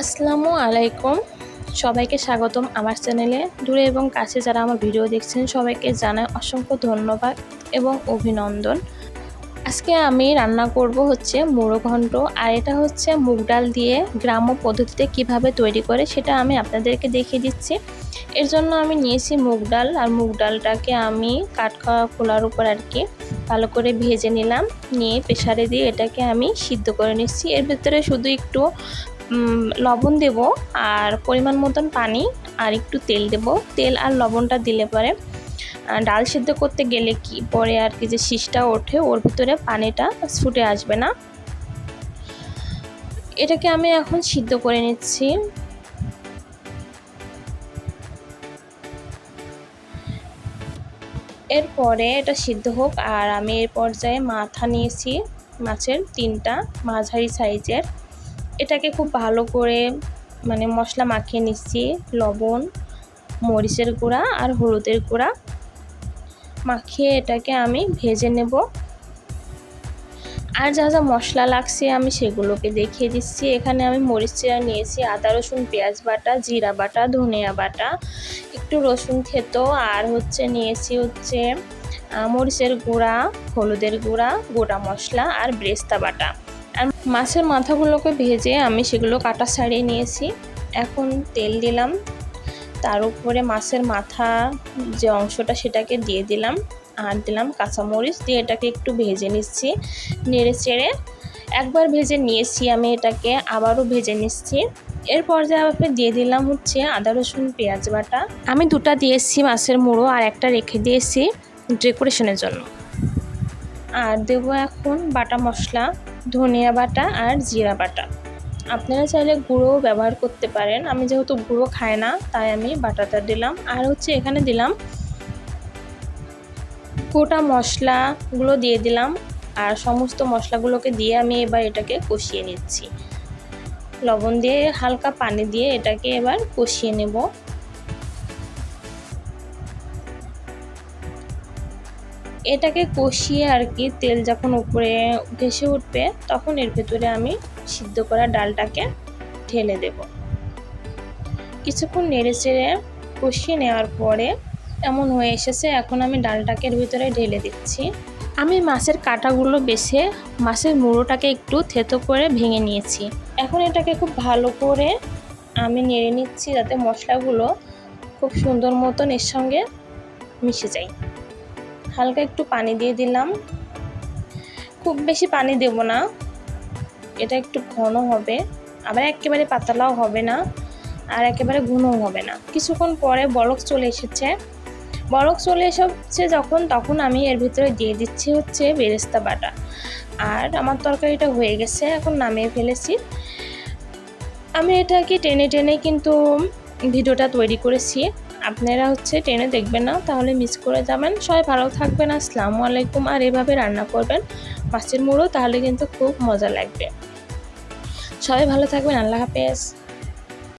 আসসালামু আলাইকুম। সবাইকে স্বাগতম আমার চ্যানেলে। দূরে এবং কাছে যারা আমার ভিডিও দেখছেন, সবাইকে জানাই অসংখ্য ধন্যবাদ এবং অভিনন্দন। আজকে আমি রান্না করব হচ্ছে মুড়ো ঘন্ট, আর এটা হচ্ছে মুগ ডাল দিয়ে গ্রাম্য পদ্ধতিতে কীভাবে তৈরি করে সেটা আমি আপনাদেরকে দেখিয়ে দিচ্ছি। এর জন্য আমি নিয়েছি মুগ ডাল, আর মুগ ডালটাকে আমি খাওয়া খোলার উপর আর কি ভালো করে ভেজে নিলাম। নিয়ে প্রেশারে দিয়ে এটাকে আমি সিদ্ধ করে নিচ্ছি। এর ভিতরে শুধু একটু লবণ দেব আর পরিমাণ মতন পানি আর একটু তেল দেব। তেল আর লবণটা দিলে পরে ডাল সিদ্ধ করতে গেলে কি পরে আর কি যে শীষটা ওঠে, ওর ভিতরে পানিটা ছুটে আসবে না। এটাকে আমি এখন সিদ্ধ করে নিচ্ছি। এরপরে এটা সিদ্ধ হোক আর আমি এর পর্যায়ে মাথা নিয়েছি মাছের তিনটা মাঝারি সাইজের। এটাকে খুব ভালো করে মানে মশলা মাখিয়ে নিচ্ছি, লবণ, মরিচের গুঁড়া আর হলুদের গুঁড়া। মাখিয়ে এটাকে আমি ভেজে নেব। আর যা যা মশলা লাগছে আমি সেগুলোকে দেখিয়ে দিচ্ছি। এখানে আমি মরিচ চিরা নিয়েছি, আদা, রসুন, পেঁয়াজ বাটা, জিরা বাটা, ধনিয়া বাটা, একটু রসুন থেতো, আর হচ্ছে নিয়েছি হচ্ছে মরিচের গুঁড়া, হলুদের গুঁড়া, গোটা মশলা আর ব্রেস্তা বাটা। আর মাছের মাথাগুলোকে ভেজে আমি সেগুলো কাটা ছাড়িয়ে নিয়েছি। এখন তেল দিলাম। তার উপরে মাছের মাথা যে অংশটা সেটাকে দিয়ে দিলাম। আর দিলাম কাঁচামরিচ দিয়ে এটাকে একটু ভেজে নিচ্ছি। নেড়ে চেড়ে একবার ভেজে নিয়েছি আমি এটাকে, আবারও ভেজে নিচ্ছি। এর পর্যায়ে আপনি দিয়ে দিলাম হচ্ছে আদা, রসুন, পেঁয়াজ বাটা। আমি দুটা দিয়েছি মাছের মুড়ো আর একটা রেখে দিয়েছি ডেকোরেশনের জন্য। আর দেবো এখন বাটা মশলা। ধনিয়া বাটা আর জিরা বাটা। আপনারা চাইলে গুঁড়োও ব্যবহার করতে পারেন। আমি যেহেতু গুঁড়ো খাই না, তাই আমি বাটাটা দিলাম। আর হচ্ছে এখানে দিলাম গোটা মশলাগুলো দিয়ে দিলাম। আর সমস্ত মশলাগুলোকে দিয়ে আমি এবার এটাকে কষিয়ে নিচ্ছি। লবণ দিয়ে হালকা পানি দিয়ে এটাকে এবার কষিয়ে নেব। এটাকে কষিয়ে আর কি তেল যখন উপরে ভেসে উঠবে, তখন এর ভেতরে আমি সিদ্ধ করা ডালটাকে ঢেলে দেব। কিছুক্ষণ নেড়ে চেড়ে কষিয়ে নেওয়ার পরে এমন হয়ে এসেছে, এখন আমি ডালটাকে এর ভিতরে ঢেলে দিচ্ছি। আমি মাছের কাঁটাগুলো বেছে মাছের মুড়োটাকে একটু থেতো করে ভেঙে নিয়েছি। এখন এটাকে খুব ভালো করে আমি নেড়ে নিচ্ছি যাতে মশলাগুলো খুব সুন্দর মতন এর সঙ্গে মিশে যায়। হালকা একটু পানি দিয়ে দিলাম। খুব বেশি পানি দেব না। এটা একটু ঘন হবে। আবার একেবারে পাতলাও হবে না আর একেবারে ঘনও হবে না। কিছুক্ষণ পরে বরফ চলে এসেছে। বরফ চলে এসেছে যখন, তখন আমি এর ভিতরে দিয়ে দিচ্ছি হচ্ছে বেরেস্তা বাটা। আর আমার তরকারিটা হয়ে গেছে, এখন নামিয়ে ফেলেছি। আমি এটাকে টেনে টেনে কিন্তু ভিডিওটা তৈরি করেছি। আপনারা হচ্ছে ট্রেনে দেখবেন না, তাহলে মিস করে যাবেন। সবাই ভালো থাকবেন, আসসালামু আলাইকুম। আর এভাবে রান্না করবেন মাছের মুড়ো, তাহলে কিন্তু খুব মজা লাগবে। সবাই ভালো থাকবেন, আল্লাহ হাফেজ।